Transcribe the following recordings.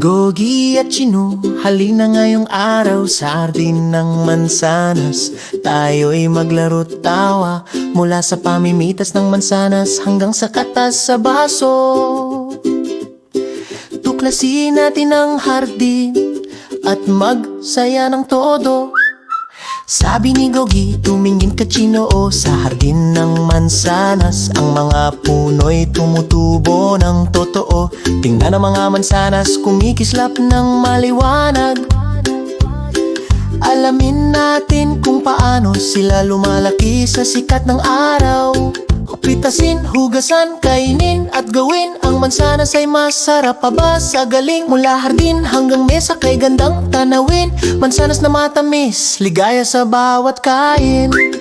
Gogi at Chino, halina ngayong araw sa hardin ng mansanas. Tayo'y maglaro tawa mula sa pamimitas ng mansanas hanggang sa katas sa baso. Tuklasin natin ang hardin at magsaya ng todo sabi ni Gogi, tumingin ka Chinoo sa hardin ng mansanas. Ang mga puno'y tumutubo ng totoo. Tingnan ang mga mansanas, kumikislap ng maliwanag. Alamin natin kung paano sila lumalaki sa sikat ng araw Pitasin, hugasan, kainin at gawin Ang mansanas ay masarap pa ba? Sa galing Mula hardin hanggang mesa kay gandang tanawin. Mansanas na matamis, ligaya sa bawat kain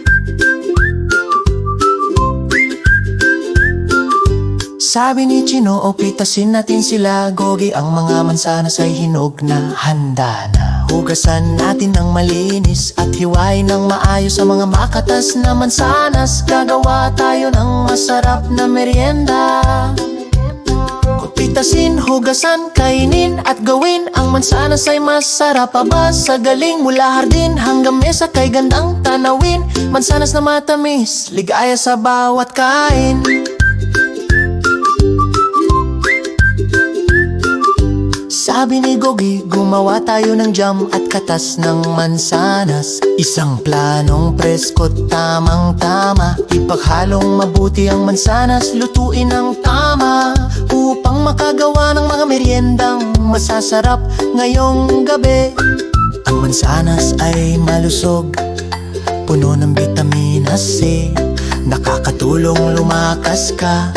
Sabi ni Chino, o pitasin natin sila. Gogi, ang mga mansanas ay hinog na handa na. Hugasan natin ng malinis At hiwain ng maayos sa mga makatas na mansanas. Gagawa tayo ng masarap na merienda. Pitasin, hugasan, kainin at gawin Ang mansanas ay masarap. Pa sa galing Mula hardin hanggang mesa kay gandang tanawin. Mansanas na matamis, ligaya sa bawat kain Sabi ni Gogi, gumawa tayo ng jam at katas ng mansanas. Isang planong presko't tamang-tama Ipaghalong mabuti ang mansanas, lutuin ng tama. Upang makagawa ng mga meriendang masasarap ngayong gabi. Ang mansanas ay malusog, puno ng vitamina C. Nakakatulong lumakas ka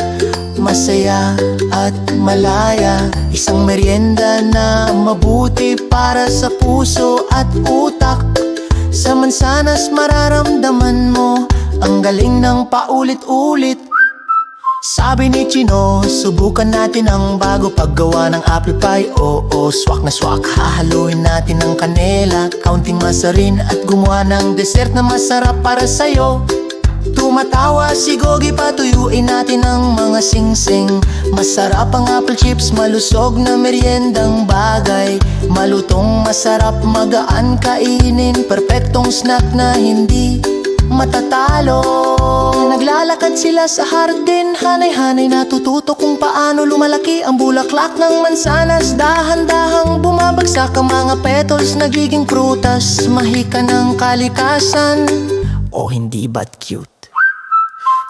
Masaya at malaya. Isang merienda na mabuti para sa puso at utak. Sa mansanas mararamdaman mo Ang galing ng paulit-ulit. Sabi ni Chino, subukan natin ang bago paggawa ng apple pie. Oo, swak na swak, hahaluin natin ng kanela Kaunting masarin at gumawa ng dessert na masarap para sa'yo Tumatawa si Gogi patuyuin natin ang mga singsing. Masarap ang apple chips, malusog na meriendang bagay. Malutong masarap magaan kainin. Perpektong snack na hindi matatalo. Naglalakad sila sa hardin Hanay-hanay natututo kung paano lumalaki Ang bulaklak ng mansanas. Dahan-dahang bumabagsak ang mga petals Nagiging prutas. Mahika ng kalikasan. O hindi ba't cute?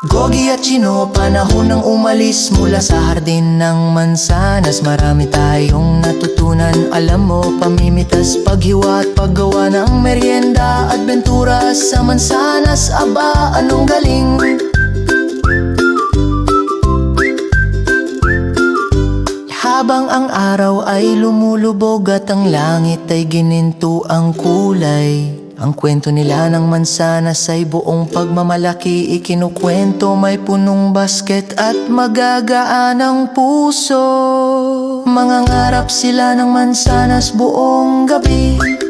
Gogi at Chino, panahon ng umalis mula sa hardin ng mansanas. Marami tayong natutunan, alam mo, pamimitas, paghiwa at paggawa ng merienda. Adventura sa mansanas, aba, anong galing? Habang ang araw ay lumulubog at ang langit ay gininto ang kulay Ang kwento nila ng mansanas ay buong pagmamalaki Ikinukwento may punong basket at magagaan ang puso. Mangangarap sila ng mansanas buong gabi